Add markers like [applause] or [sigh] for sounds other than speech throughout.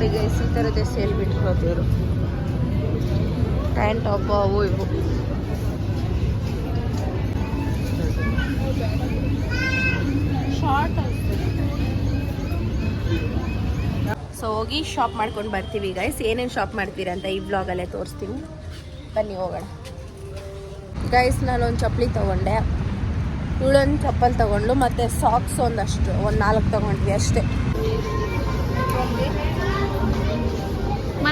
ನೋಡಿ ಗೈಸ್ ಈ ಥರದ್ದೇ ಸೇಲ್ ಬಿಟ್ಕೊಳ್ಳೋದು ಇವರು ಪ್ಯಾಂಟ್ ಟಾಪ್ ಅವು ಇವು. ಶಾರ್ಟ್ ಸೊ ಹೋಗಿ ಶಾಪ್ ಮಾಡ್ಕೊಂಡು ಬರ್ತೀವಿ ಗೈಸ್ ಏನೇನು ಶಾಪ್ ಮಾಡ್ತೀರಾ ಅಂತ ಈ ಬ್ಲಾಗಲ್ಲೇ ತೋರಿಸ್ತೀನಿ. ಬನ್ನಿ ಹೋಗೋಣ. ಗೈಸ್ ನಾನೊಂದು ಚಪ್ಪಲಿ ತೊಗೊಂಡೆ. ಇವಳೊಂದು ಚಪ್ಪಲ್ ತೊಗೊಂಡು ಮತ್ತು ಸಾಕ್ಸ್ ಒಂದಷ್ಟು ಒಂದು ನಾಲ್ಕು ತೊಗೊಂಡ್ವಿ ಅಷ್ಟೇ.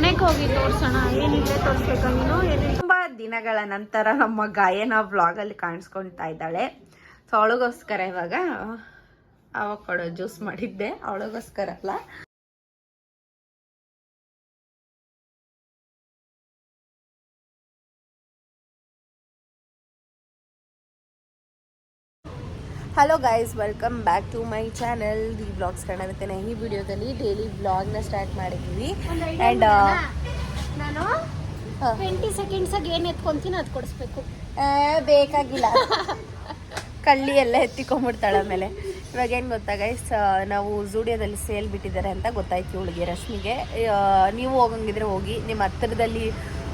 ಮನೆಗೆ ಹೋಗಿ ತೋರ್ಸೋಣ. ಏನಿದ್ರೆ ತೋರಿಸ್ಬೇಕಾ ನೀನು? ಏನಿಲ್ಲ ತುಂಬ ದಿನಗಳ ನಂತರ ನಮ್ಮ ಗಾಯನ ಬ್ಲಾಗಲ್ಲಿ ಕಾಣಿಸ್ಕೊಳ್ತಾ ಇದ್ದಾಳೆ. ಸೊ ಅವಳಿಗೋಸ್ಕರ ಇವಾಗ ಅವಾಗ ಕೊಡೋ ಜ್ಯೂಸ್ ಮಾಡಿದ್ದೆ. ಅವಳಿಗೋಸ್ಕರ ಅಲ್ಲ hello guys welcome back to my channel the vlogs ಕಾಣಿರುತ್ತೆ ಈ ವಿಡಿಯೋದಲ್ಲಿ ಡೈಲಿ ಬ್ಲಾಗ್ನ ಸ್ಟಾರ್ಟ್ ಮಾಡಿದ್ದೀವಿ ಆ್ಯಂಡ್ ನಾನು ಟ್ವೆಂಟಿ ಸೆಕೆಂಡ್ಸಾಗಿ ಏನು ಎತ್ಕೊಂತೀನಿ ಅದು ಕೊಡಿಸ್ಬೇಕು. ಬೇಕಾಗಿಲ್ಲ. ಕಳ್ಳಿ ಎಲ್ಲ ಎತ್ತಿಕೊಂಡ್ಬಿಡ್ತಾಳೆ ಆಮೇಲೆ. ಇವಾಗ ಏನು ಗೊತ್ತಾ ಗೈಸ್ ನಾವು ಝೂಡಿಯೋದಲ್ಲಿ ಸೇಲ್ ಬಿಟ್ಟಿದ್ದಾರೆ ಅಂತ ಗೊತ್ತಾಯ್ತು ಇವಳಿಗೆ ರಶ್ಮಿಗೆ. ನೀವು ಹೋಗಂಗಿದ್ರೆ ಹೋಗಿ. ನಿಮ್ಮ ಹತ್ತಿರದಲ್ಲಿ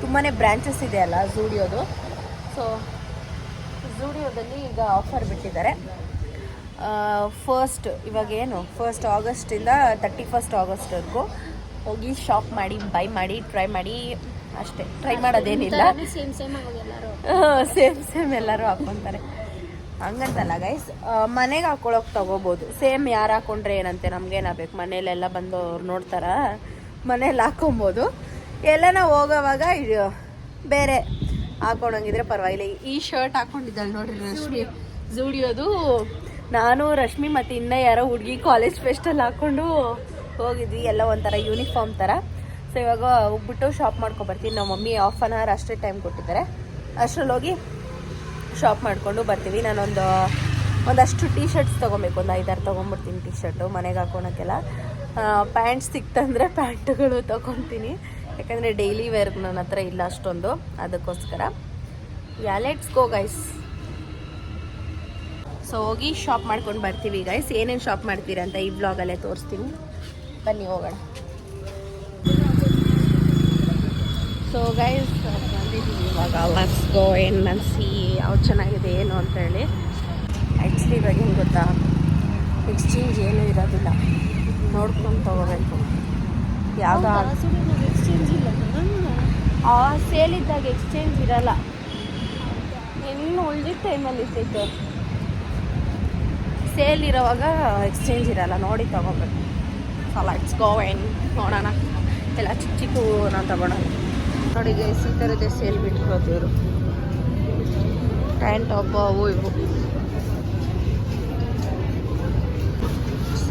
ತುಂಬಾ ಬ್ರ್ಯಾಂಚಸ್ ಇದೆ ಅಲ್ಲ ಜೂಡಿಯೋದು ಸೊ ಝೂಡಿಯೋದಲ್ಲಿ ಈಗ ಆಫರ್ ಬಿಟ್ಟಿದ್ದಾರೆ. ಫಸ್ಟ್ ಇವಾಗ ಏನು? ಫಸ್ಟ್ ಆಗಸ್ಟಿಂದ ತರ್ಟಿ ಫಸ್ಟ್ ಆಗಸ್ಟ್ವರೆಗೂ ಹೋಗಿ ಶಾಪ್ ಮಾಡಿ ಬೈ ಮಾಡಿ ಟ್ರೈ ಮಾಡಿ ಅಷ್ಟೇ. ಟ್ರೈ ಮಾಡೋದೇನಿಲ್ಲ. ಸೇಮ್ ಸೇಮ್ ಸೇಮ್ ಸೇಮ್ ಎಲ್ಲರೂ. [laughs] ಹಾಕ್ಕೊಂತಾರೆ ಹಂಗಂತಲ್ಲ ಗೈಸ್ ಮನೆಗೆ ಹಾಕೊಳಕ್ ತಗೋಬೋದು. ಸೇಮ್ ಯಾರು ಹಾಕೊಂಡ್ರೆ ಏನಂತೆ ನಮ್ಗೇನಾಗಬೇಕು ಮನೇಲೆಲ್ಲ ಬಂದು ಅವ್ರು ನೋಡ್ತಾರ? ಮನೇಲಿ ಹಾಕೊಬೋದು. ಎಲ್ಲನ ಹೋಗೋವಾಗ ಇದು ಬೇರೆ ಹಾಕೊಂಡಂಗಿದ್ರೆ ಪರವಾಗಿಲ್ಲ. ಈ ಶರ್ಟ್ ಹಾಕೊಂಡಿದ್ದಾಳೆ ನೋಡ್ರಿ ರಶ್ಮಿ. ಝೂಡಿಯೋದು ನಾನು, ರಶ್ಮಿ ಮತ್ತು ಇನ್ನೂ ಯಾರೋ ಹುಡುಗಿ ಕಾಲೇಜ್ ಫೆಸ್ಟಲ್ಲಿ ಹಾಕ್ಕೊಂಡು ಹೋಗಿದ್ವಿ, ಎಲ್ಲ ಒಂಥರ ಯೂನಿಫಾರ್ಮ್ ಥರ ಸೊ ಇವಾಗ ಹೋಗ್ಬಿಟ್ಟು ಶಾಪ್ ಮಾಡ್ಕೊಬರ್ತೀನಿ. ನಮ್ಮ ಮಮ್ಮಿ ಆಫ್ ಆನ್ ಅವರ್ ಅಷ್ಟೇ ಟೈಮ್ ಕೊಟ್ಟಿದ್ದಾರೆ. ಅಷ್ಟರಲ್ಲಿ ಹೋಗಿ ಶಾಪ್ ಮಾಡಿಕೊಂಡು ಬರ್ತೀವಿ. ನಾನೊಂದು, ಒಂದಷ್ಟು ಟೀ ಶರ್ಟ್ಸ್ ತೊಗೊಬೇಕು. ಒಂದು ಐದಾರು ತೊಗೊಂಬಿಡ್ತೀನಿ ಟೀ ಶರ್ಟು ಮನೆಗೆ ಹಾಕೊಳಕ್ಕೆಲ್ಲ. ಪ್ಯಾಂಟ್ಸ್ ಸಿಕ್ತಂದರೆ ಪ್ಯಾಂಟ್ಗಳು ತೊಗೊತೀನಿ. ಯಾಕಂದರೆ ಡೈಲಿ ವೇರ್ ನನ್ನ ಹತ್ರ ಇಲ್ಲ ಅಷ್ಟೊಂದು. ಅದಕ್ಕೋಸ್ಕರ. Yeah let's go guys so ಹೋಗಿ ಶಾಪ್ ಮಾಡ್ಕೊಂಡು ಬರ್ತೀವಿ ಗೈಸ್ ಏನೇನು ಶಾಪ್ ಮಾಡ್ತೀರಾ ಅಂತ ಈ ಬ್ಲಾಗಲ್ಲೇ ತೋರಿಸ್ತೀನಿ. ಬನ್ನಿ, ಹೋಗೋಣ. ಸೊ ಗೈಸ್ ಬಂದಿದ್ದೀವಿ ಇವಾಗ. ಲೆಟ್ಸ್ ಗೋ ಏನು ಸಿ ಯಾವ್ದು ಚೆನ್ನಾಗಿದೆ, ಏನು ಅಂತೇಳಿ ಆ್ಯಕ್ಚುಲಿ ಇವಾಗ ಏನು ಗೊತ್ತಾ? ಎಕ್ಸ್ಚೇಂಜ್ ಏನೂ ಇರೋದಿಲ್ಲ. ನೋಡ್ಕೊಂಡು ತೊಗೋಬೇಕು. ಯಾವುದೋ? ಎಕ್ಸ್ಚೇಂಜ್ ಇಲ್ಲ. ಆ ಸೇಲ್ ಇದ್ದಾಗ ಎಕ್ಸ್ಚೇಂಜ್ ಇರಲ್ಲ. ಇನ್ನು ಉಳಿದಿದ್ದ ಟೈಮಲ್ಲಿ ಇರ್ತೈತೆ ಸೇಲ್ ಇರೋವಾಗ ಎಕ್ಸ್ಚೇಂಜ್ ಇರಲ್ಲ, ನೋಡಿ ತೊಗೋಬೇಕು. ಸೊ ಇಟ್ಸ್ ಗೋ ಏನು ನೋಡೋಣ. ಎಲ್ಲ ಚಿಕ್ಕ ಚಿಕ್ಕ ನಾನು ತಗೊಳೋಣ ನೋಡಿ ಈ ಥರದ್ದೇ ಸೇಲ್ ಬಿಟ್ಕೊಳ್ಳೋದು ಇವರು. ಪ್ಯಾಂಟ್ ಟಾಪ್ ಅವು ಇವು.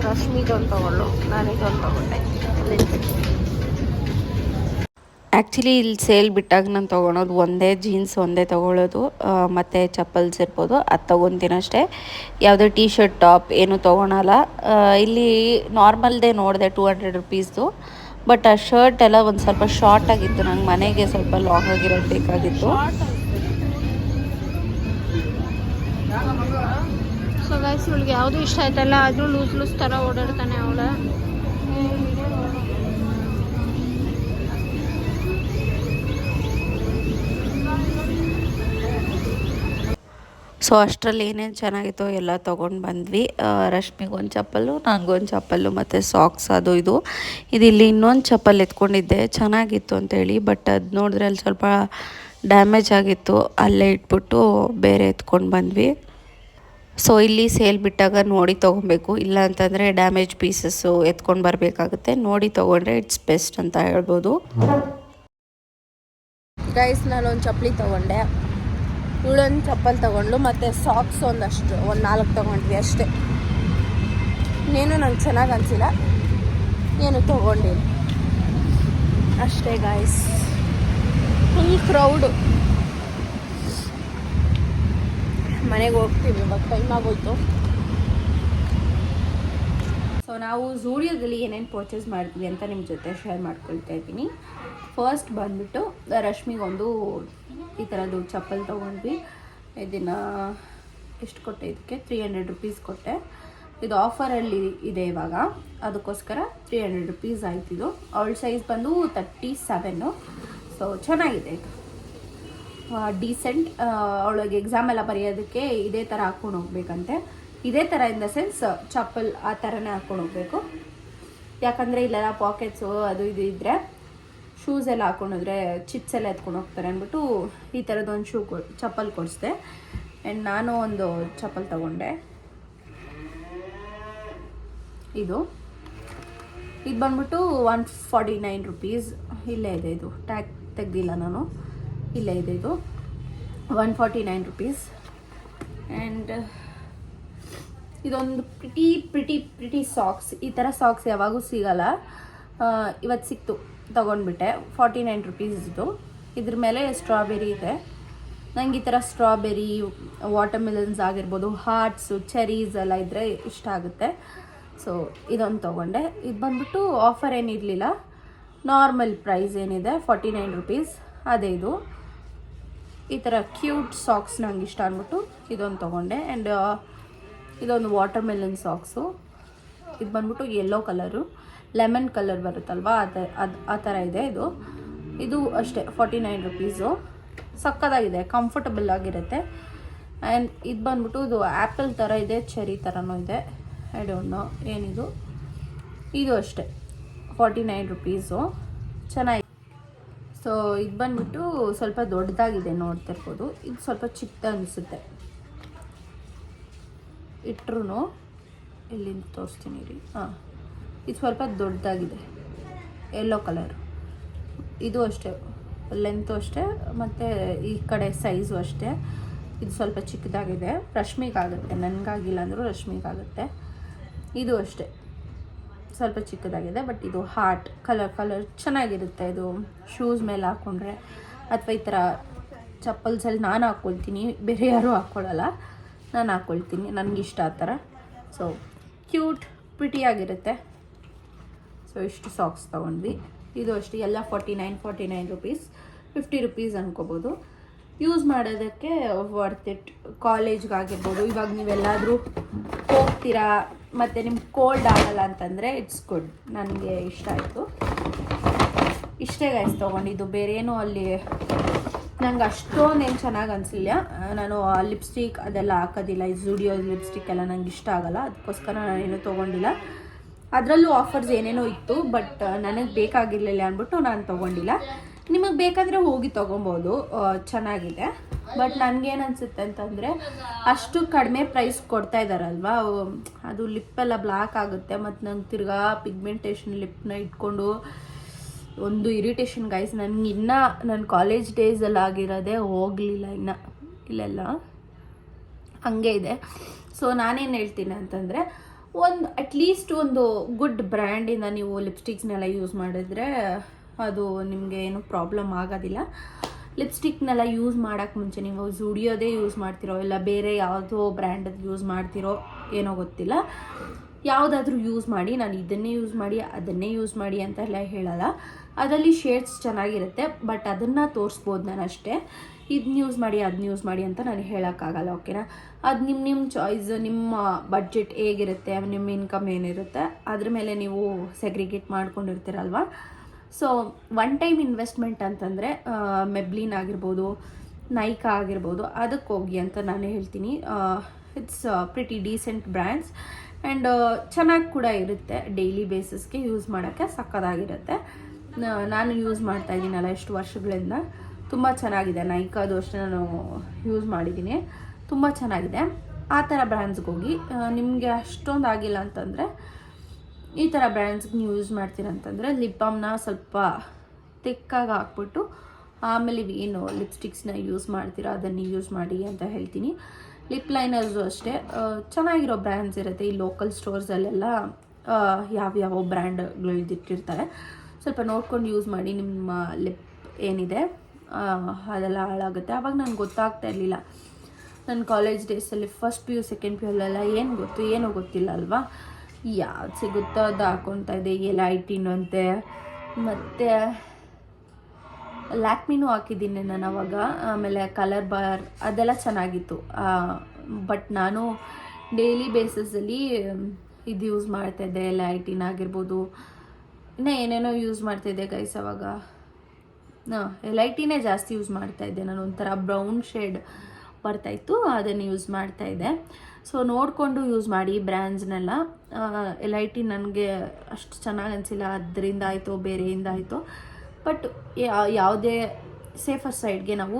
ರಶ್ಮಿದೊಂದು ತಗೊಂಡು ನಾನಿದೊಂದು ತಗೊಂಡೆ. ಆ್ಯಕ್ಚುಲಿ ಇಲ್ಲಿ ಸೇಲ್ ಬಿಟ್ಟಾಗ ನಾನು ತೊಗೊಳೋದು ಒಂದೇ ಜೀನ್ಸ್ ಒಂದೇ ತೊಗೊಳ್ಳೋದು ಆ, ಮತ್ತು ಚಪ್ಪಲ್ಸ್ ಇರ್ಬೋದು ಅದು ತೊಗೊತೀನಿ ಅಷ್ಟೇ. ಯಾವುದೇ ಟೀ ಶರ್ಟ್ ಟಾಪ್ ಏನು ತೊಗೊಳಲ್ಲ. ಇಲ್ಲಿ ನಾರ್ಮಲ್ದೇ ನೋಡಿದೆ ಟೂ ಹಂಡ್ರೆಡ್ ರುಪೀಸ್ದು ಬಟ್ ಆ ಶರ್ಟ್ ಎಲ್ಲ ಒಂದು ಸ್ವಲ್ಪ ಶಾರ್ಟ್ ಆಗಿತ್ತು ನಂಗೆ ಮನೆಗೆ ಸ್ವಲ್ಪ ಲಾಂಗ್ ಆಗಿರೋದು ಬೇಕಾಗಿತ್ತು. ಸೊ ಯಾವುದು ಇಷ್ಟ ಆಯ್ತಲ್ಲ ಆದರೂ ಲೂಸ್ ಲೂಸ್ ಥರ ಓಡಾಡ್ತಾನೆ ಅವಳ. ಸೊ ಅಷ್ಟರಲ್ಲಿ ಏನೇನು ಚೆನ್ನಾಗಿತ್ತು ಎಲ್ಲ ತೊಗೊಂಡು ಬಂದ್ವಿ. ರಶ್ಮಿಗೆ ಒಂದು ಚಪ್ಪಲು ನನಗೊಂದು ಚಪ್ಪಲು ಮತ್ತು ಸಾಕ್ಸ್ ಅದು ಇದು. ಇದು ಇಲ್ಲಿ ಇನ್ನೊಂದು ಚಪ್ಪಲ್ ಎತ್ಕೊಂಡಿದ್ದೆ. ಚೆನ್ನಾಗಿತ್ತು ಅಂತೇಳಿ ಬಟ್ ಅದು ನೋಡಿದ್ರೆ ಅಲ್ಲಿ ಸ್ವಲ್ಪ ಡ್ಯಾಮೇಜ್ ಆಗಿತ್ತು. ಅಲ್ಲೇ ಇಟ್ಬಿಟ್ಟು ಬೇರೆ ಎತ್ಕೊಂಡು ಬಂದ್ವಿ. ಸೊ ಇಲ್ಲಿ ಸೇಲ್ ಬಿಟ್ಟಾಗ ನೋಡಿ ತೊಗೊಬೇಕು. ಇಲ್ಲ ಅಂತಂದರೆ ಡ್ಯಾಮೇಜ್ ಪೀಸಸ್ಸು ಎತ್ಕೊಂಡು ಬರಬೇಕಾಗುತ್ತೆ. ನೋಡಿ ತೊಗೊಂಡ್ರೆ ಇಟ್ಸ್ ಬೆಸ್ಟ್ ಅಂತ ಹೇಳ್ಬೋದು. ಗೈಸ್ ಒಂದು ಚಪ್ಪಲಿ ತೊಗೊಂಡೆ. ಇವಳೊಂದು ಚಪ್ಪಲ್ ತಗೊಂಡ್ಲು, ಮತ್ತು ಸಾಕ್ಸ್ ಒಂದಷ್ಟು, ಒಂದು ನಾಲ್ಕು ತಗೊಂಡ್ವಿ ಅಷ್ಟೇ. ಇನ್ನೇನು ನಂಗೆ ಚೆನ್ನಾಗಿ ಅನ್ಸಿಲ್ಲ? ಏನು ತೊಗೊಂಡಿಲ್ಲ ಅಷ್ಟೇ ಗಾಯ್ಸ್ ಫುಲ್ ಕ್ರೌಡು ಮನೆಗೆ ಹೋಗ್ತೀವಿ, ಇವಾಗ ಟೈಮ್ ಆಗೋಯ್ತು. ಸೊ ನಾವು ಝೂಡಿಯೋದಲ್ಲಿ ಏನೇನು ಪರ್ಚೇಸ್ ಮಾಡ್ತೀವಿ ಅಂತ ನಿಮ್ಮ ಜೊತೆ ಶೇರ್ ಮಾಡ್ಕೊಳ್ತಾ ಇದ್ದೀನಿ. ಫಸ್ಟ್ ಬಂದ್ಬಿಟ್ಟು, ರಶ್ಮಿಗೊಂದು ಈ ಥರದ್ದು ಚಪ್ಪಲ್ ತೊಗೊಂಡ್ವಿ. ಇದನ್ನು ಎಷ್ಟು ಕೊಟ್ಟೆ ಇದಕ್ಕೆ? ತ್ರೀ ಹಂಡ್ರೆಡ್ ರುಪೀಸ್ ಕೊಟ್ಟೆ. ಇದು ಆಫರಲ್ಲಿ ಇದೆ ಇವಾಗ. ಅದಕ್ಕೋಸ್ಕರ ತ್ರೀ ಹಂಡ್ರೆಡ್ ರುಪೀಸ್ ಆಯ್ತಿದು ಅವಳ ಸೈಜ್ ಬಂದು ತರ್ಟಿ ಸೆವೆನ್ನು ಸೊ ಚೆನ್ನಾಗಿದೆ ಇದು ಡೀಸೆಂಟ್ ಅವಳಿಗೆ ಎಕ್ಸಾಮ್ ಎಲ್ಲ ಬರೆಯೋದಕ್ಕೆ ಇದೇ ಥರ ಹಾಕ್ಕೊಂಡು ಹೋಗ್ಬೇಕಂತೆ. ಇದೇ ಥರ ಇನ್ ದ ಸೆನ್ಸ್ ಚಪ್ಪಲ್ ಆ ಥರನೇ ಹಾಕ್ಕೊಂಡು ಹೋಗಬೇಕು. ಯಾಕಂದರೆ ಇಲ್ಲೆಲ್ಲ ಪಾಕೆಟ್ಸು ಅದು ಇದು ಇದ್ದರೆ ಶೂಸ್ ಎಲ್ಲ ಹಾಕೊಂಡಿದ್ರೆ ಚಿಪ್ಸ್ ಎಲ್ಲ ಎತ್ಕೊಂಡು ಹೋಗ್ತಾರೆ ಅಂದ್ಬಿಟ್ಟು ಈ ಥರದೊಂದು ಶೂ ಕೊ ಚಪ್ಪಲ್ ಕೊಡಿಸ್ದೆ. ಆ್ಯಂಡ್ ನಾನು ಒಂದು ಚಪ್ಪಲ್ ತಗೊಂಡೆ. ಇದು. ಇದು ಬಂದ್ಬಿಟ್ಟು ಒನ್ ಫಾರ್ಟಿ ನೈನ್ ರುಪೀಸ್ ಇಲ್ಲೇ ಇದೆ ಇದು. ಟ್ಯಾಗ್ ತೆಗ್ದಿಲ್ಲ ನಾನು. ಇಲ್ಲೇ ಇದೆ ಇದು. One forty nine rupees and ಇದೊಂದು ಪ್ರಿಟಿ ಪ್ರಿಟಿ ಪ್ರಿಟಿ ಸಾಕ್ಸ್ ಈ ಥರ ಸಾಕ್ಸ್ ಯಾವಾಗೂ ಸಿಗಲ್ಲ. ಇವತ್ತು ಸಿಕ್ತು. ತೊಗೊಂಡ್ಬಿಟ್ಟೆ. ಫಾರ್ಟಿ ನೈನ್ ರುಪೀಸ್ದು ಇದ್ರ ಮೇಲೆ ಸ್ಟ್ರಾಬೆರಿ ಇದೆ. ನಂಗೆ ಈ ಥರ ಸ್ಟ್ರಾಬೆರಿ, ವಾಟರ್ಮೆಲನ್ಸ್ ಆಗಿರ್ಬೋದು, ಹಾರ್ಟ್ಸು, ಚೆರೀಸ್ ಎಲ್ಲ ಇದ್ದರೆ ಇಷ್ಟ ಆಗುತ್ತೆ. ಸೊ ಇದೊಂದು ತೊಗೊಂಡೆ. ಇದು ಬಂದ್ಬಿಟ್ಟು ಆಫರ್ ಏನಿರಲಿಲ್ಲ ನಾರ್ಮಲ್ ಪ್ರೈಸ್ ಏನಿದೆ, ಫಾರ್ಟಿ ನೈನ್ ರುಪೀಸ್. ಅದೇ ಇದು. ಈ ಥರ ಕ್ಯೂಟ್ ಸಾಕ್ಸ್ ನಂಗೆ ಇಷ್ಟ ಅಂದ್ಬಿಟ್ಟು ಇದೊಂದು ತೊಗೊಂಡೆ. ಆ್ಯಂಡ್ ಇದೊಂದು ವಾಟರ್ ಮೆಲನ್ ಸಾಕ್ಸು. ಇದು ಬಂದ್ಬಿಟ್ಟು ಯೆಲ್ಲೋ ಕಲರು ಲೆಮನ್ ಕಲರ್ ಬರುತ್ತಲ್ವಾ? ಅದು ಅದು, ಆ ಥರ ಇದೆ ಇದು. ಇದು ಅಷ್ಟೇ ಫಾರ್ಟಿ ನೈನ್ ರುಪೀಸು ಸಕ್ಕತ್ತಾಗಿದೆ ಕಂಫರ್ಟಬಲ್ ಆಗಿರುತ್ತೆ. ಆ್ಯಂಡ್ ಇದು ಬಂದ್ಬಿಟ್ಟು ಇದು ಆ್ಯಪಲ್ ಥರ ಇದೆ ಚೆರಿ ಥರನೂ ಇದೆ. ಐ ಡೋಂಟ್ ನೋ ಏನಿದು? ಇದು ಅಷ್ಟೇ ಫಾರ್ಟಿ ನೈನ್ ರುಪೀಸು ಚೆನ್ನಾಗಿ. ಸೊ ಇದು ಬಂದ್ಬಿಟ್ಟು ಸ್ವಲ್ಪ ದೊಡ್ಡದಾಗಿದೆ ನೋಡ್ತಿರ್ಬೋದು. ಇದು ಸ್ವಲ್ಪ ಚಿಕ್ಕದ ಅನಿಸುತ್ತೆ. ಇಟ್ರು ಇಲ್ಲಿಂದ ತೋರಿಸ್ತೀನಿ ರೀ ಹಾಂ. ಇದು ಸ್ವಲ್ಪ ದೊಡ್ಡದಾಗಿದೆ. ಎಲ್ಲೋ ಕಲರ್ ಇದು ಅಷ್ಟೇ. ಲೆಂತು ಅಷ್ಟೇ, ಮತ್ತು ಈ ಕಡೆ ಸೈಜು ಅಷ್ಟೇ. ಇದು ಸ್ವಲ್ಪ ಚಿಕ್ಕದಾಗಿದೆ. ರಶ್ಮಿಗಾಗುತ್ತೆ ನನಗಾಗಿಲ್ಲ ಅಂದರೂ ರಶ್ಮಿಗಾಗುತ್ತೆ ಇದು ಅಷ್ಟೇ. ಸ್ವಲ್ಪ ಚಿಕ್ಕದಾಗಿದೆ ಬಟ್ ಇದು ಹಾರ್ಟ್ ಕಲರ್ ಕಲರ್ ಚೆನ್ನಾಗಿರುತ್ತೆ. ಇದು ಶೂಸ್ ಮೇಲೆ ಹಾಕ್ಕೊಂಡ್ರೆ ಅಥವಾ ಈ ಥರ ಚಪ್ಪಲ್ಸಲ್ಲಿ ನಾನು ಹಾಕ್ಕೊಳ್ತೀನಿ ಬೇರೆ ಯಾರೂ ಹಾಕ್ಕೊಳ್ಳಲ್ಲ ನಾನು ಹಾಕ್ಕೊಳ್ತೀನಿ ನನಗಿಷ್ಟ ಆ ಥರ. ಸೊ ಕ್ಯೂಟ್ ಪ್ರಿಟಿಯಾಗಿರುತ್ತೆ ಸೊ ಇಷ್ಟು ಸಾಕ್ಸ್ ತೊಗೊಂಡ್ವಿ. ಇದು ಅಷ್ಟೇ, ಎಲ್ಲ forty nine forty nine rupees fifty rupees ಅನ್ಕೋಬೋದು. Use ಮಾಡೋದಕ್ಕೆ ವರ್ತ್ ಇಟ್ ಕಾಲೇಜ್ಗಾಗಿರ್ಬೋದು ಇವಾಗ ನೀವೆಲ್ಲಾದರೂ ಹೋಗ್ತೀರಾ, ಮತ್ತು ನಿಮ್ಗೆ ಕೋಲ್ಡ್ ಆಗಲ್ಲ ಅಂತಂದರೆ ಇಟ್ಸ್ ಗುಡ್ ನನಗೆ ಇಷ್ಟ ಆಯಿತು. ಇಷ್ಟೇ ಗೈಸ್ ತೊಗೊಂಡಿದ್ದು ಬೇರೆ ಅಲ್ಲಿ, ನಂಗೆ ಅಷ್ಟೊಂದೇನು ಚೆನ್ನಾಗಿ ಅನಿಸಿಲ್ಲ. ನಾನು ಲಿಪ್ಸ್ಟಿಕ್ ಅದೆಲ್ಲ ಹಾಕೋದಿಲ್ಲ, ಈ ಜುಡಿಯೋ ಲಿಪ್ಸ್ಟಿಕ್ ಎಲ್ಲ ನಂಗೆ ಇಷ್ಟ ಆಗಲ್ಲ, ಅದಕ್ಕೋಸ್ಕರ ನಾನೇನು ತೊಗೊಂಡಿಲ್ಲ. ಅದರಲ್ಲೂ ಆಫರ್ಸ್ ಏನೇನೋ ಇತ್ತು ಬಟ್ ನನಗೆ ಬೇಕಾಗಿರಲಿಲ್ಲ ಅಂದ್ಬಿಟ್ಟು ನಾನು ತೊಗೊಂಡಿಲ್ಲ. ನಿಮಗೆ ಬೇಕಾದರೆ ಹೋಗಿ ತೊಗೊಬೋದು ಚೆನ್ನಾಗಿದೆ. ಬಟ್ ನನಗೇನು ಅನಿಸುತ್ತೆ ಅಂತಂದರೆ, ಅಷ್ಟು ಕಡಿಮೆ ಪ್ರೈಸ್ ಕೊಡ್ತಾ ಇದ್ದಾರಲ್ವಾ ಅದು ಲಿಪ್ಪೆಲ್ಲ ಬ್ಲ್ಯಾಕ್ ಆಗುತ್ತೆ ಮತ್ತು ನಂಗೆ ತಿರ್ಗಾ ಪಿಗ್ಮೆಂಟೇಷನ್ ಲಿಪ್ನ ಇಟ್ಕೊಂಡು, ಒಂದು ಇರಿಟೇಷನ್ ಗೈಸ್ ನನಗೆ ಇನ್ನೂ ನನ್ನ ಕಾಲೇಜ್ ಡೇಸಲ್ಲಿ ಆಗಿರೋದೇ ಹೋಗಲಿಲ್ಲ ಇನ್ನು, ಇಲ್ಲೆಲ್ಲ. ಹಂಗೆ ಇದೆ. ಸೊ ನಾನೇನು ಹೇಳ್ತೀನಿ ಅಂತಂದರೆ ಒಂದು ಅಟ್ಲೀಸ್ಟ್ ಒಂದು ಗುಡ್ ಬ್ರ್ಯಾಂಡಿಂದ ನೀವು ಲಿಪ್ಸ್ಟಿಕ್ಸ್ನೆಲ್ಲ ಯೂಸ್ ಮಾಡಿದ್ರೆ ಅದು ನಿಮಗೆ ಏನು ಪ್ರಾಬ್ಲಮ್ ಆಗೋದಿಲ್ಲ. ಲಿಪ್ಸ್ಟಿಕ್ನೆಲ್ಲ ಯೂಸ್ ಮಾಡೋಕ್ಕೆ ಮುಂಚೆ ನೀವು ಜುಡಿಯೋದೇ ಯೂಸ್ ಮಾಡ್ತಿರೋ, ಇಲ್ಲ ಬೇರೆ ಯಾವುದೋ ಬ್ರ್ಯಾಂಡದ್ದು ಯೂಸ್ ಮಾಡ್ತಿರೋ ಏನೋ ಗೊತ್ತಿಲ್ಲ. ಯಾವುದಾದ್ರೂ ಯೂಸ್ ಮಾಡಿ, ನಾನು ಇದನ್ನೇ ಯೂಸ್ ಮಾಡಿ, ಅದನ್ನೇ ಯೂಸ್ ಮಾಡಿ ಅಂತೆಲ್ಲ ಹೇಳಲ್ಲ. ಅದರಲ್ಲಿ ಶೇಡ್ಸ್ ಚೆನ್ನಾಗಿರುತ್ತೆ ಬಟ್ ಅದನ್ನು ತೋರಿಸ್ಬೋದು ನಾನು ಅಷ್ಟೇ. ಇದನ್ನ ಯೂಸ್ ಮಾಡಿ ಅದನ್ನ ಯೂಸ್ ಮಾಡಿ ಅಂತ ನಾನು ಹೇಳೋಕ್ಕಾಗಲ್ಲ ಓಕೆನಾ ಅದು ನಿಮ್ಮ ನಿಮ್ಮ ಚಾಯ್ಸ್ ನಿಮ್ಮ ಬಡ್ಜೆಟ್ ಹೇಗಿರುತ್ತೆ, ನಿಮ್ಮ ಇನ್ಕಮ್ ಏನಿರುತ್ತೆ, ಅದ್ರ ಮೇಲೆ ನೀವು ಸೆಗ್ರಿಗೇಟ್ ಮಾಡ್ಕೊಂಡಿರ್ತೀರಲ್ವ? ಸೊ ಒನ್ ಟೈಮ್ ಇನ್ವೆಸ್ಟ್ಮೆಂಟ್ ಅಂತಂದರೆ ಮೆಬ್ಲಿನ್ ಆಗಿರ್ಬೋದು ನೈಕಾ ಆಗಿರ್ಬೋದು ಅದಕ್ಕೆ ಹೋಗಿ ಅಂತ ನಾನು ಹೇಳ್ತೀನಿ. It's pretty decent brands and ಚೆನ್ನಾಗಿ ಕೂಡ ಇರುತ್ತೆ ಡೈಲಿ ಬೇಸಿಸ್ಗೆ ಯೂಸ್ ಮಾಡೋಕ್ಕೆ ಸಕ್ಕದಾಗಿರುತ್ತೆ ನಾನು ಯೂಸ್ ಮಾಡ್ತಾ ಇದ್ದೀನಲ್ಲ ಎಷ್ಟು ವರ್ಷಗಳಿಂದ. ತುಂಬ ಚೆನ್ನಾಗಿದೆ. ನೈಕಾದು ಅಷ್ಟೇ ನಾನು ಯೂಸ್ ಮಾಡಿದ್ದೀನಿ. ತುಂಬ ಚೆನ್ನಾಗಿದೆ. ಆ ಥರ ಬ್ರ್ಯಾಂಡ್ಸ್ಗೆ ಹೋಗಿ ನಿಮಗೆ ಅಷ್ಟೊಂದು ಆಗಿಲ್ಲ ಅಂತಂದರೆ, ಈ ಥರ ಬ್ರ್ಯಾಂಡ್ಸ್ಗೆ ನೀವು ಯೂಸ್ ಮಾಡ್ತೀರಂತಂದರೆ ಲಿಪ್ ಬಾಮ್ನ ಸ್ವಲ್ಪ ತಿಕ್ಕಾಗಿ ಹಾಕ್ಬಿಟ್ಟು, ಆಮೇಲೆ ಏನು ಲಿಪ್ಸ್ಟಿಕ್ಸ್ನ ಯೂಸ್ ಮಾಡ್ತೀರಾ, ಅದನ್ನು ಯೂಸ್ ಮಾಡಿ ಅಂತ ಹೇಳ್ತೀನಿ. ಲಿಪ್ ಲೈನರ್ಸು ಅಷ್ಟೇ ಚೆನ್ನಾಗಿರೋ ಬ್ರ್ಯಾಂಡ್ಸ್ ಇರುತ್ತೆ. ಈ ಲೋಕಲ್ ಸ್ಟೋರ್ಸಲ್ಲೆಲ್ಲ ಯಾವ್ಯಾವ ಬ್ರ್ಯಾಂಡ್ಗಳು ಇಟ್ಟಿರ್ತಾರೆ ಸ್ವಲ್ಪ ನೋಡ್ಕೊಂಡು ಯೂಸ್ ಮಾಡಿ ನಿಮ್ಮ ಲಿಪ್ ಏನಿದೆ. ಅದೆಲ್ಲ ಹಾಳಾಗುತ್ತೆ. ಆವಾಗ ನನಗೆ ಗೊತ್ತಾಗ್ತಾ ಇರಲಿಲ್ಲ. ನನ್ನ ಕಾಲೇಜ್ ಡೇಸಲ್ಲಿ first P U second P ಯುಲೆಲ್ಲ ಏನು ಗೊತ್ತು, ಏನೂ ಗೊತ್ತಿಲ್ಲ ಅಲ್ವಾ? ಯಾವ್ದು ಸಿಗುತ್ತೋ ಅದು ಹಾಕೊತಾ ಇದೆ ಎಲ್ಲ ಐಟಿನು ಅಂತೆ. ಮತ್ತು ಲ್ಯಾಕ್ಮಿನೂ ಹಾಕಿದ್ದೀನಿ ನಾನು ಅವಾಗ. ಆಮೇಲೆ ಕಲರ್ ಬಾರ್ ಅದೆಲ್ಲ ಚೆನ್ನಾಗಿತ್ತು. ಬಟ್ ನಾನು ಡೈಲಿ ಬೇಸಿಸಲ್ಲಿ ಇದು ಯೂಸ್ ಮಾಡ್ತಾಯಿದ್ದೆ ಲೈಟಿನ್ ಆಗಿರ್ಬೋದು. ಇನ್ನೂ ಏನೇನೋ ಯೂಸ್ ಮಾಡ್ತಾಯಿದ್ದೆ ಗೈಸ್ ಅವಾಗ. ಎಲ್ ಐ ಟಿನೇ ಜಾಸ್ತಿ ಯೂಸ್ ಮಾಡ್ತಾ ಇದ್ದೆ ನಾನು, ಒಂಥರ ಬ್ರೌನ್ ಶೇಡ್ ಬರ್ತಾಯಿತ್ತು ಅದನ್ನು ಯೂಸ್ ಮಾಡ್ತಾ ಇದ್ದೆ. ಸೊ ನೋಡಿಕೊಂಡು ಯೂಸ್ ಮಾಡಿ ಬ್ರ್ಯಾಂಡ್ಸ್ನೆಲ್ಲ ಎಲ್ ಐ ನನಗೆ ಅಷ್ಟು ಚೆನ್ನಾಗಿ ಅನಿಸಿಲ್ಲ, ಅದರಿಂದ ಆಯಿತು, ಬೇರೆಯಿಂದ ಆಯಿತು. ಬಟ್ ಯಾವುದೇ ಸೇಫರ್ ಸೈಡ್ಗೆ ನಾವು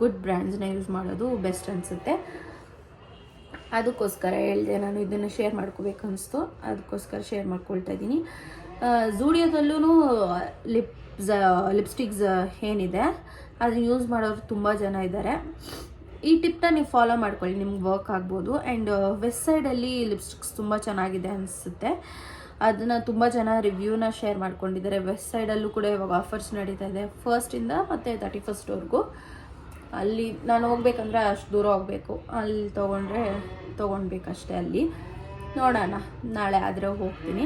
ಗುಡ್ ಬ್ರ್ಯಾಂಡ್ಸ್ನ ಯೂಸ್ ಮಾಡೋದು ಬೆಸ್ಟ್ ಅನಿಸುತ್ತೆ. ಅದಕ್ಕೋಸ್ಕರ ಹೇಳಿದೆ, ನಾನು ಇದನ್ನು ಶೇರ್ ಮಾಡ್ಕೋಬೇಕು ಅನಿಸ್ತು. ಅದಕ್ಕೋಸ್ಕರ ಶೇರ್ ಮಾಡ್ಕೊಳ್ತಾ ಇದ್ದೀನಿ. ಝೂಡಿಯೋದಲ್ಲೂ ಲಿಪ್ ಲಿಪ್ಸ್ಟಿಕ್ಸ್ ಏನಿದೆ ಅದನ್ನ ಯೂಸ್ ಮಾಡೋರು ತುಂಬ ಜನ ಇದ್ದಾರೆ ಈ ಟಿಪ್ನ ನೀವು ಫಾಲೋ ಮಾಡ್ಕೊಳ್ಳಿ, ನಿಮ್ಗೆ ವರ್ಕ್ ಆಗ್ಬೋದು. ಆ್ಯಂಡ್ ವೆಸ್ಟ್ ಸೈಡಲ್ಲಿ ಲಿಪ್ಸ್ಟಿಕ್ಸ್ ತುಂಬ ಚೆನ್ನಾಗಿದೆ ಅನಿಸುತ್ತೆ. ಅದನ್ನು ತುಂಬ ಜನ ರಿವ್ಯೂನ ಶೇರ್ ಮಾಡ್ಕೊಂಡಿದ್ದಾರೆ ವೆಸ್ಟ್ ಸೈಡಲ್ಲೂ ಕೂಡ ಇವಾಗ ಆಫರ್ಸ್ ನಡೀತಾ ಇದೆ. ಫಸ್ಟಿಂದ ಮತ್ತು ತರ್ಟಿ ಫಸ್ಟ್ವರೆಗೂ ಅಲ್ಲಿ ನಾನು ಹೋಗ್ಬೇಕಂದ್ರೆ ಅಷ್ಟು ದೂರ ಹೋಗಬೇಕು. ಅಲ್ಲಿ ತೊಗೊಂಡ್ರೆ ತೊಗೊಳ್ಬೇಕಷ್ಟೇ ಅಲ್ಲಿ. ನೋಡೋಣ, ನಾಳೆ ಆದರೆ ಹೋಗ್ತೀನಿ.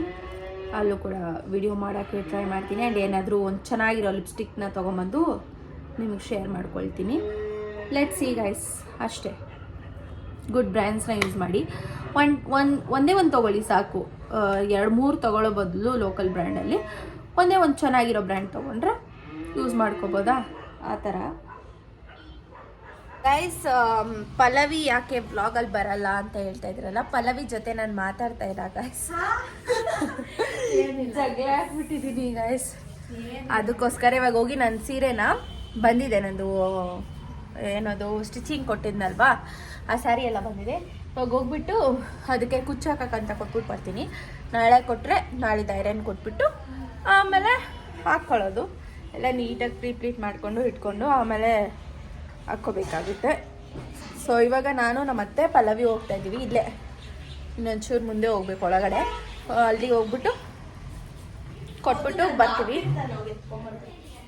ಅಲ್ಲೂ ಕೂಡ ವಿಡಿಯೋ ಮಾಡೋಕ್ಕೆ ಟ್ರೈ ಮಾಡ್ತೀನಿ. ಆ್ಯಂಡ್ ಏನಾದರೂ ಒಂದು ಚೆನ್ನಾಗಿರೋ ಲಿಪ್ಸ್ಟಿಕ್ನ ತೊಗೊಂಬಂದು ನಿಮಗೆ ಶೇರ್ ಮಾಡ್ಕೊಳ್ತೀನಿ. ಲೆಟ್ಸ್ ಈ ಗೈಸ್ ಅಷ್ಟೇ. ಗುಡ್ ಬ್ರ್ಯಾಂಡ್ಸ್ನ ಯೂಸ್ ಮಾಡಿ. ಒನ್ ಒನ್ ಒಂದೇ ಒಂದು ತೊಗೊಳ್ಳಿ ಸಾಕು. ಎರಡು, ಮೂರು ತೊಗೊಳ್ಳೋ ಬದಲು ಲೋಕಲ್ ಬ್ರ್ಯಾಂಡಲ್ಲಿ ಒಂದೇ ಒಂದು ಚೆನ್ನಾಗಿರೋ ಬ್ರ್ಯಾಂಡ್ ತೊಗೊಂಡ್ರೆ ಯೂಸ್ ಮಾಡ್ಕೋಬೋದಾ? ಆ ಥರ ಗೈಸ್ ಪಲ್ಲವಿ ಯಾಕೆ ಬ್ಲಾಗಲ್ಲಿ ಬರಲ್ಲ ಅಂತ ಹೇಳ್ತಾ ಇದ್ರಲ್ಲ? ಪಲ್ಲವಿ ಜೊತೆ ನಾನು ಮಾತಾಡ್ತಾ ಇಲ್ಲ ಗೈಸ್ [laughs] ಜಗಳ ಆಗ್ಬಿಟ್ಟಿದ್ದೀನಿ ಗೈಸ್ ಅದಕ್ಕೋಸ್ಕರ ಇವಾಗ ಹೋಗಿ ನನ್ನ ಸೀರೆನ ಬಂದಿದೆ ನಂದು ಏನದು ಸ್ಟಿಚಿಂಗ್ ಕೊಟ್ಟಿದ್ನಲ್ವಾ? ಆ ಸ್ಯಾರಿ ಎಲ್ಲ ಬಂದಿದೆ. ಇವಾಗ ಹೋಗ್ಬಿಟ್ಟು ಅದಕ್ಕೆ ಕುಚ್ಚು ಹಾಕಕ್ಕಂತ ಕೊಟ್ಬಿಟ್ಟು ಬರ್ತೀನಿ. ನಾಳೆ ಕೊಟ್ಟರೆ ನಾಳೆ ಐರನ್ ಕೊಟ್ಬಿಟ್ಟು ಆಮೇಲೆ ಹಾಕ್ಕೊಳ್ಳೋದು. ಎಲ್ಲ ನೀಟಾಗಿ ಪ್ರೀಪ್ಲೀಟ್ ಮಾಡಿಕೊಂಡು ಇಟ್ಕೊಂಡು ಆಮೇಲೆ ಹಾಕ್ಕೋಬೇಕಾಗುತ್ತೆ. ಸೊ ಇವಾಗ ನಾನು ನಮ್ಮ ಅತ್ತೆ ಪಲ್ಲವಿ ಹೋಗ್ತಾ ಇದ್ದೀವಿ. ಇಲ್ಲೇ ಇನ್ನೊಂಚೂರು ಮುಂದೆ ಹೋಗ್ಬೇಕು ಒಳಗಡೆ. ಅಲ್ಲಿಗೆ ಹೋಗ್ಬಿಟ್ಟು ಕೊಟ್ಬಿಟ್ಟು ಬರ್ತೀವಿ.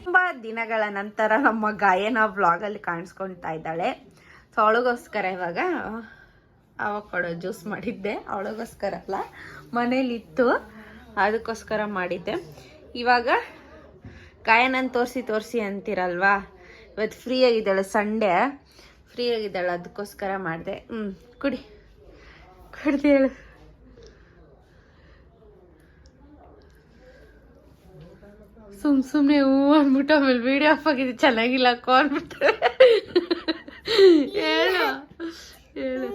ತುಂಬ ದಿನಗಳ ನಂತರ ನಮ್ಮ ಗಾಯನ ವ್ಲಾಗಲ್ಲಿ ಕಾಣಿಸ್ಕೊಳ್ತಾ ಇದ್ದಾಳೆ. ಸೊ ಅವಳಿಗೋಸ್ಕರ ಇವಾಗ ಅವಕೊಡೋ ಜ್ಯೂಸ್ ಮಾಡಿದ್ದೆ. ಅವಳಿಗೋಸ್ಕರ ಅಲ್ಲ, ಮನೇಲಿತ್ತು. ಅದಕ್ಕೋಸ್ಕರ ಮಾಡಿದ್ದೆ. ಇವಾಗ ಗಾಯನನ್ನು ತೋರಿಸಿ ತೋರಿಸಿ ಅಂತೀರಲ್ವಾ? ಇವತ್ತು ಫ್ರೀ ಆಗಿದ್ದಾಳೆ ಸಂಡೇ ಫ್ರೀ ಆಗಿದ್ದಾಳೆ ಅದಕ್ಕೋಸ್ಕರ ಮಾಡಿದೆ. ಹ್ಞೂ ಕುಡಿ. ಕುಡ್ದು ಹೇಳು. ಸುಮ್ ಸುಮ್ಮನೆ ಹೂ ಅಂದ್ಬಿಟ್ಟು ಆಮೇಲೆ ವಿಡಿಯೋ ಆಫ್ ಆಗಿದೆ. ಚೆನ್ನಾಗಿಲ್ಲ ಕಾಲ್ ಅಂದ್ಬಿಟ್ಟು. ಹೇಳು. ಹೇಳು.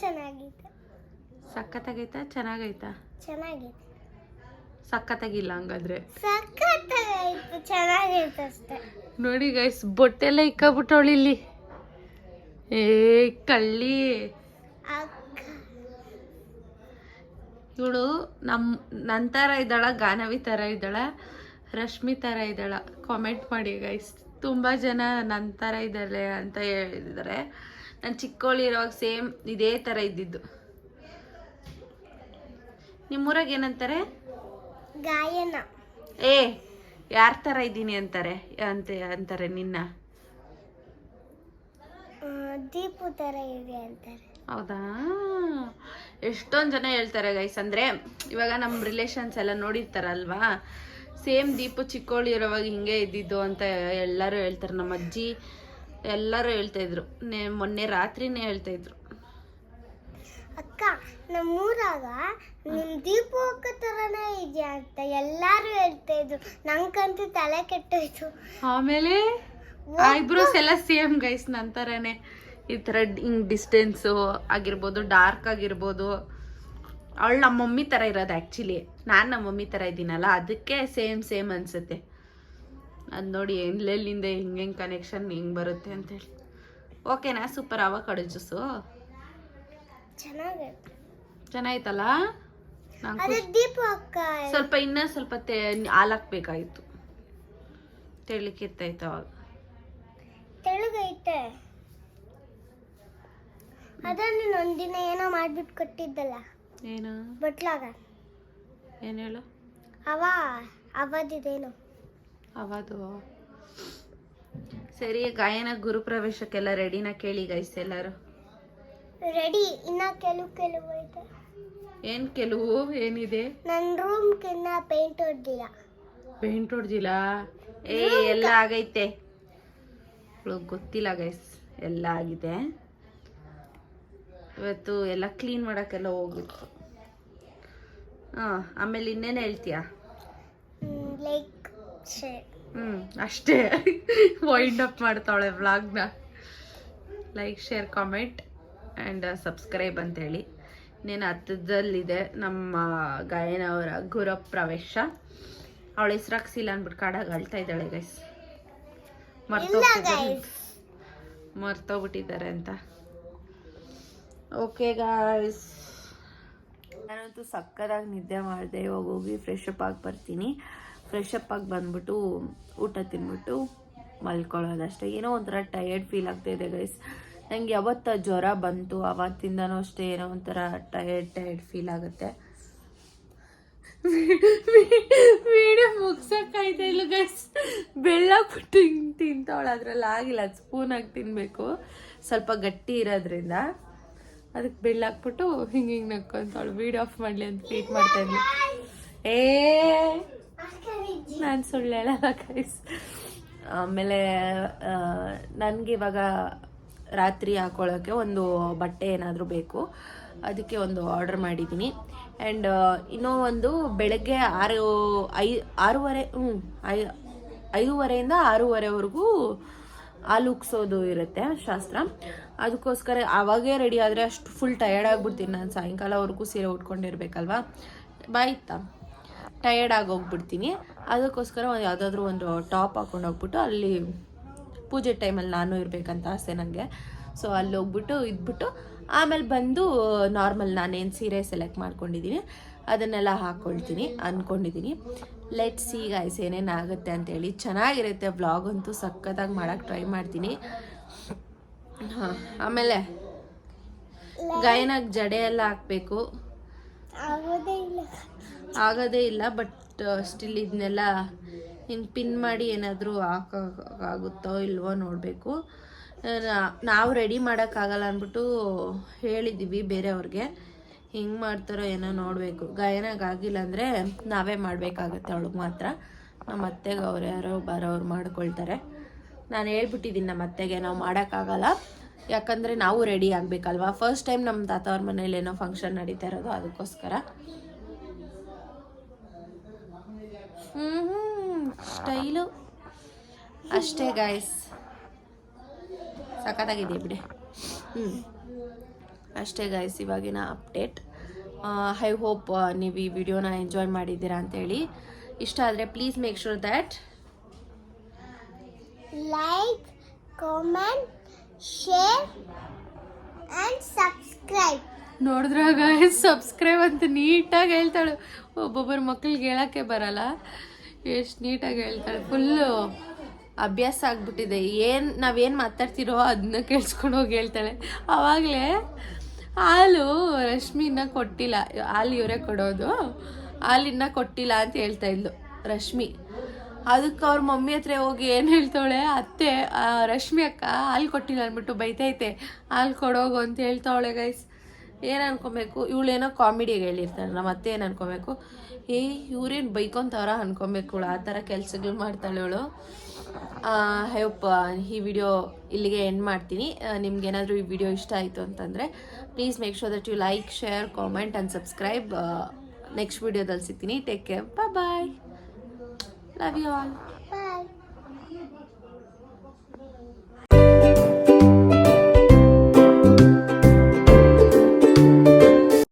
ಚೆನ್ನಾಗಿದೆ. ಸಖತ್ತಾಗೈತಾ? ಚೆನ್ನಾಗೈತಾ? ಚೆನ್ನಾಗಿದೆ. ಸಖತ್ತಾಗಿಲ್ಲ ಹಂಗಾದ್ರೆ. ನೋಡಿ ಗೈಸ್ ಬೊಟ್ಟೆಲ್ಲ ಇಕ್ಕಾಬಿಟ್ಟವಳು ಇಲ್ಲಿ. ಏ ಕಳ್ಳಿ. ಇವಳು ನಮ್ಮ ನನ್ನ ಥರ ಇದ್ದಾಳ ಗಾನವಿ ಥರ ಇದ್ದಾಳ ರಶ್ಮಿ ಥರ ಇದ್ದಾಳ. ಕಾಮೆಂಟ್ ಮಾಡಿ ಗೈಸ್ ತುಂಬ ಜನ ನನ್ನ ಥರ ಇದ್ದಾಳೆ ಅಂತ ಹೇಳಿದ್ದಾರೆ. ನಾನು ಚಿಕ್ಕವಳಿರುವಾಗ ಸೇಮ್ ಇದೇ ಥರ ಇದ್ದಿದ್ದು. ನಿಮ್ಮೂರಾಗ ಏನಂತಾರೆ? ಗಾಯನ. ಏ ಯಾರ ಥರ ಇದ್ದೀನಿ ಅಂತಾರೆ ಅಂತ ಅಂತಾರೆ ನಿನ್ನ? ದೀಪು ಥರ ಇದೆ ಅಂತಾರೆ. ಹೌದಾ? ಎಷ್ಟೊಂದು ಜನ ಹೇಳ್ತಾರೆ ಗೈಸ್ ಅಂದರೆ ಇವಾಗ ನಮ್ಮ ರಿಲೇಷನ್ಸ್ ಎಲ್ಲ ನೋಡಿರ್ತಾರಲ್ವಾ? ಸೇಮ್ ದೀಪು ಚಿಕ್ಕೋಳಿ ಇರೋವಾಗ ಹಿಂಗೆ ಇದ್ದಿದ್ದು ಅಂತ ಎಲ್ಲರೂ ಹೇಳ್ತಾರೆ ನಮ್ಮ ಅಜ್ಜಿ ಎಲ್ಲರೂ ಹೇಳ್ತಾ ಇದ್ರು. ನೆ ಮೊನ್ನೆ ರಾತ್ರಿನೇ ಹೇಳ್ತಾ ಇದ್ರು. ಅಕ್ಕ ನಮ್ಮೂರಾಗ ನಿಮ್ ದೀಪು ಅಕ್ಕ ಥರನೇ ಇದೆಯಾ ಅಂತ ಎಲ್ಲಾರು ಹೇಳ್ತಾ ಇದ್ರು. ನಂಗಂತೂ ತಲೆ ಕೆಟ್ಟೋಯ್ತು. ಆಮೇಲೆ? ಐಬ್ರೋಸ್ ಎಲ್ಲ ಸೇಮ್ ಗೈಸ್ ನಂತರನೇ ಈ ಥರ ಹಿಂಗ್ ಡಿಸ್ಟೆನ್ಸು ಆಗಿರ್ಬೋದು ಡಾರ್ಕ್ ಆಗಿರ್ಬೋದು. ಅವಳು ನಮ್ಮ ಮಮ್ಮಿ ಥರ ಇರೋದು ಆ್ಯಕ್ಚುಲಿ ನಾನು ನಮ್ಮ ಮಮ್ಮಿ ಥರ ಇದ್ದೀನಲ್ಲ ಅದಕ್ಕೆ ಸೇಮ್ ಸೇಮ್ ಅನಿಸುತ್ತೆ. ಅದು ನೋಡಿ ಎಲ್ಲೆಲ್ಲಿಂದ ಹಿಂಗೆ ಹೆಂಗೆ ಕನೆಕ್ಷನ್ ಹೆಂಗೆ ಬರುತ್ತೆ ಅಂತೇಳಿ ಓಕೆನಾ ಸೂಪರ್ ಅವ ಕಡು ಜ್ಯೂಸು ಚೆನ್ನಾಗೈತೆ. ಚೆನ್ನಾಯ್ತಲ್ಲ? ನಂಗೆ ಅದೇ ದೀಪು ಅಕ್ಕ. ಸ್ವಲ್ಪ ಇನ್ನ ಸ್ವಲ್ಪ ತೇ ಹಾಲು ಹಾಕ್ಬೇಕಾಗಿತ್ತು ತೆಳಿಕಿತ್ತಾಯ್ತು ಅವಾಗ ತೆಳುಗೈತೆ. ಅದನ್ನು ಒಂದಿನ ಏನೋ ಮಾಡ್ಬಿಟ್ಟು ಕೊಟ್ಟಿದ್ದಲ್ಲ. ಏನು? ಬಟ್ಲಾಗ. ಏನು ಹೇಳು? ಅವ ಅವದಿದೇನು. ಅವದು. ಸರಿ ಗಾಯನ ಗುರುಪ್ರವೇಶಕ್ಕೆಲ್ಲ ರೆಡಿನ ಕೇಳಿ ಗೈಸ್ ಎಲ್ಲರೂ. ರೆಡಿ ಇನ್ನ ಕೆಲವು ಕೆಲವು ಇದೆ ಏನು ಕೆಲವು ಏನಿದೆ? ನನ್ನ ರೂಮ್ ಕಿನ್ನ ಪೇಂಟ್ ಹೊಡ್ದಿಲ್ಲ. ಪೇಂಟ್ ಹೊಡ್ದಿಲ್ಲ? ಏ ಎಲ್ಲ ಆಗೈತೆ. ಗೊತ್ತಿಲ್ಲ ಗೈಸ್ ಎಲ್ಲ ಆಗಿದೆ. ಇವತ್ತು ಎಲ್ಲ ಕ್ಲೀನ್ ಮಾಡೋಕ್ಕೆಲ್ಲ ಹೋಗ್ಬೇಕು. ಹಾಂ ಆಮೇಲೆ ಇನ್ನೇನು ಹೇಳ್ತೀಯಾ? ಲೈಕ್ ಹ್ಞೂ ಅಷ್ಟೇ. ವೈಂಡ್ ಅಪ್ ಮಾಡ್ತಾವಳೆ ವ್ಲಾಗ್ನ like share comment and subscribe ಅಂತೇಳಿ. ಇನ್ನೇನು ಹತ್ತದಲ್ಲಿದೆ ನಮ್ಮ ಗಾಯನವರ ಗುರ ಗುರು ಪ್ರವೇಶ. ಅವಳ ಹೆಸ್ರಾಕ್ಸಿಲ್ಲ ಅಂದ್ಬಿಟ್ಟು ಕಾಡಾಗ ಅಳ್ತಾ ಇದ್ದಾಳೆ ಗೈಸ್ ಮರ್ತೋಗ್ತಿದ್ದಾರೆ ಮರ್ತೋಗ್ಬಿಟ್ಟಿದ್ದಾರೆ ಅಂತ. ಓಕೆ ಗಾಯ್ಸ್ ನಾನಂತೂ ಸಕ್ಕದಾಗಿ ನಿದ್ದೆ ಮಾಡಿದೆ. ಇವಾಗ ಹೋಗಿ ಫ್ರೆಶ್ ಅಪ್ ಆಗಿ ಬರ್ತೀನಿ. ಫ್ರೆಶ್ ಅಪ್ ಆಗಿ ಬಂದ್ಬಿಟ್ಟು ಊಟ ತಿನ್ಬಿಟ್ಟು ಮಲ್ಕೊಳ್ಳೋದಷ್ಟೇ. ಏನೋ ಒಂಥರ ಟಯರ್ಡ್ ಫೀಲ್ ಆಗ್ತಾಯಿದೆ ಗೈಸ್ ನಂಗೆ ಯಾವತ್ತ ಜ್ವರ ಬಂತು, ಅವತ್ತಿಂದನೂ ಅಷ್ಟೇ ಏನೋ ಒಂಥರ ಟಯರ್ಡ್ ಟಯರ್ಡ್ ಫೀಲ್ ಆಗುತ್ತೆ. ವೀಡಿಯೋ ಮುಗ್ಸಕ್ಕಾಯ್ತಾ ಇಲ್ಲ ಗೈಸ್ ಬೆಳ್ಳಾಕ್ಬಿಟ್ಟು ಹಿಂಗೆ ತಿಂತಾವಳ, ಅದ್ರಲ್ಲಿ ಆಗಿಲ್ಲ ಸ್ಪೂನ್ ಆಗಿ ತಿನ್ನಬೇಕು ಸ್ವಲ್ಪ ಗಟ್ಟಿ ಇರೋದ್ರಿಂದ ಅದಕ್ಕೆ ಬೆಳ್ಳಾಕ್ಬಿಟ್ಟು ಹಿಂಗೆ ಹಿಂಗೆ ನಕ್ಕೊಂತಾಳು ವೀಡಿಯೋ ಆಫ್ ಮಾಡಲಿ ಅಂತ ಟ್ರೀಟ್ ಮಾಡ್ತಾ ಇದ್ವಿ ಏ, ನಾನು ಸುಳ್ಳು ಗೈಸ್ ಆಮೇಲೆ ನನಗೆ ಇವಾಗ ರಾತ್ರಿ ಹಾಕೊಳ್ಳೋಕ್ಕೆ ಒಂದು ಬಟ್ಟೆ ಏನಾದರೂ ಬೇಕು. ಅದಕ್ಕೆ ಒಂದು ಆರ್ಡರ್ ಮಾಡಿದ್ದೀನಿ. ಆ್ಯಂಡ್ ಇನ್ನೂ ಒಂದು ಬೆಳಗ್ಗೆ ಆರು, ಐ, ಆರೂವರೆ ಹ್ಞೂ ಐ, ಐದೂವರೆಯಿಂದ ಆರೂವರೆವರೆಗೂ ಹಾಲು ಇರುತ್ತೆ ಶಾಸ್ತ್ರ. ಅದಕ್ಕೋಸ್ಕರ ಆವಾಗೇ ರೆಡಿ ಆದರೆ ಅಷ್ಟು ಫುಲ್ ಟಯರ್ಡ್ ಆಗಿಬಿಡ್ತೀನಿ ನಾನು. ಸಾಯಂಕಾಲವರೆಗೂ ಸೀರೆ ಉಟ್ಕೊಂಡಿರ್ಬೇಕಲ್ವಾ? ಬಾಯ್ತಾ ಟಯರ್ಡ್ ಆಗಿ ಹೋಗ್ಬಿಡ್ತೀನಿ. ಅದಕ್ಕೋಸ್ಕರ ಒಂದು ಯಾವುದಾದ್ರೂ ಒಂದು ಟಾಪ್ ಹಾಕೊಂಡು ಹೋಗ್ಬಿಟ್ಟು ಅಲ್ಲಿ ಪೂಜೆ ಟೈಮಲ್ಲಿ ನಾನು ಇರಬೇಕಂತ ಆಸೆ ನನಗೆ ಸೊ ಅಲ್ಲಿ ಹೋಗ್ಬಿಟ್ಟು ಇದ್ಬಿಟ್ಟು ಆಮೇಲೆ ಬಂದು ನಾರ್ಮಲ್ ನಾನೇನು ಸೀರೆ ಸೆಲೆಕ್ಟ್ ಮಾಡ್ಕೊಂಡಿದ್ದೀನಿ ಅದನ್ನೆಲ್ಲ ಹಾಕ್ಕೊಳ್ತೀನಿ ಅಂದ್ಕೊಂಡಿದ್ದೀನಿ ಲೆಟ್ ಸಿ ಗಾಯ್ಸ್ ಏನೇನಾಗುತ್ತೆ ಅಂತೇಳಿ. ಚೆನ್ನಾಗಿರುತ್ತೆ ಬ್ಲಾಗ್ ಅಂತೂ ಸಖತ್ತಾಗಿ ಮಾಡೋಕ್ಕೆ ಟ್ರೈ ಮಾಡ್ತೀನಿ. ಹಾಂ ಆಮೇಲೆ ಗಾಯನಾಗ ಜಡೆ ಎಲ್ಲ ಹಾಕಬೇಕು. ಆಗೋದೇ ಇಲ್ಲ. ಆಗೋದೇ ಇಲ್ಲ ಬಟ್ ಸ್ಟಿಲ್ ಇದನ್ನೆಲ್ಲ ಹಿಂಗೆ ಪಿನ್ ಮಾಡಿ ಏನಾದರೂ ಹಾಕೋಕ್ಕಾಗುತ್ತೋ ಇಲ್ವೋ ನೋಡಬೇಕು. ನಾವು ರೆಡಿ ಮಾಡೋಕ್ಕಾಗಲ್ಲ ಅಂದ್ಬಿಟ್ಟು ಹೇಳಿದ್ದೀವಿ ಬೇರೆಯವ್ರಿಗೆ. ಹಿಂಗೆ ಮಾಡ್ತಾರೋ ಏನೋ ನೋಡಬೇಕು. ಗಾಯನಾಗಿಲ್ಲ ಅಂದರೆ ನಾವೇ ಮಾಡಬೇಕಾಗತ್ತೆ ಅವಳಿಗೆ ಮಾತ್ರ. ನಮ್ಮ ಅತ್ತೆಗೆ ಅವ್ರು ಯಾರೋ ಬರೋರು ಮಾಡ್ಕೊಳ್ತಾರೆ. ನಾನು ಹೇಳ್ಬಿಟ್ಟಿದ್ದೀನಿ ನಮ್ಮ ಅತ್ತೆಗೆ, ನಾವು ಮಾಡೋಕ್ಕಾಗಲ್ಲ ಯಾಕಂದರೆ ನಾವು ರೆಡಿ ಆಗಬೇಕಲ್ವಾ? ಫಸ್ಟ್ ಟೈಮ್ ನಮ್ಮ ತಾತ ಅವ್ರ ಮನೇಲಿ ಏನೋ ಫಂಕ್ಷನ್ ನಡೀತಾ ಇರೋದು ಅದಕ್ಕೋಸ್ಕರ. ಹ್ಞೂ ಸ್ಟೈಲು? ಅಷ್ಟೇ ಗಾಯ್ಸ್ ಸಖತ್ತಾಗಿದೆ ಬಿಡಿ. ಹ್ಞೂ ಅಷ್ಟೇ ಗಾಯ್ಸ್ ಇವಾಗಿನ ಅಪ್ಡೇಟ್ ಐ ಹೋಪ್ ನೀವು ಈ ವಿಡಿಯೋನ ಎಂಜಾಯ್ ಮಾಡಿದ್ದೀರಾ ಅಂತೇಳಿ. ಇಷ್ಟ ಆದರೆ please make sure that like comment share and subscribe ನೋಡಿದ್ರಾಗ subscribe ಅಂತ ನೀಟಾಗಿ ಹೇಳ್ತಾಳು. ಒಬ್ಬೊಬ್ಬರ ಮಕ್ಳಿಗೆ ಹೇಳೋಕ್ಕೆ ಬರಲ್ಲ. ಎಷ್ಟು ನೀಟಾಗಿ ಹೇಳ್ತಾಳೆ ಫುಲ್ಲು ಅಭ್ಯಾಸ ಆಗ್ಬಿಟ್ಟಿದೆ. ಏನು ನಾವೇನು ಮಾತಾಡ್ತಿರೋ ಅದನ್ನ ಕೇಳಿಸ್ಕೊಂಡು ಹೋಗಿ ಹೇಳ್ತಾಳೆ. ಆವಾಗಲೇ ಹಾಲು ರಶ್ಮಿನ ಕೊಟ್ಟಿಲ್ಲ. ಹಾಲು ಇವರೇ ಕೊಡೋದು. ಹಾಲಿನ ಕೊಟ್ಟಿಲ್ಲ ಅಂತ ಹೇಳ್ತಾ ಇದ್ಲು ರಶ್ಮಿ. ಅದಕ್ಕೆ ಅವ್ರ ಮಮ್ಮಿ ಹತ್ರ ಹೋಗಿ ಏನು ಹೇಳ್ತಾಳೆ? ಅತ್ತೆ ರಶ್ಮಿ ಅಕ್ಕ ಹಾಲು ಕೊಟ್ಟಿಲ್ಲ ಅಂದ್ಬಿಟ್ಟು ಬೈತೈತೆ. ಹಾಲು ಕೊಡೋಗು ಅಂತ ಹೇಳ್ತಾವಳೆ ಗೈಸ್ ಏನು ಅನ್ಕೊಬೇಕು ಇವಳೇನೋ ಕಾಮಿಡಿಯಾಗಿ ಹೇಳಿರ್ತಾಳೆ, ನಮ್ಮ ಅತ್ತೆ ಏನು ಅನ್ಕೊಬೇಕು ಏ, ಇವ್ರೇನು ಬೈಕೊಂತವ್ರ ಅನ್ಕೊಬೇಕು ಇವಳು. ಆ ಥರ ಕೆಲಸಗಳು ಮಾಡ್ತಾಳೆ ಇವಳು. ಹೋಪ್ ಈ ವಿಡಿಯೋ ಇಲ್ಲಿಗೆ ಎಂಡ್ ಮಾಡ್ತೀನಿ. ನಿಮ್ಗೆ ಏನಾದರೂ ಈ ವಿಡಿಯೋ ಇಷ್ಟ ಆಯಿತು ಅಂತಂದರೆ please make sure that you like share comment and subscribe next ವಿಡಿಯೋದಲ್ಲಿ ಸಿಗ್ತೀನಿ. Take care bye love you all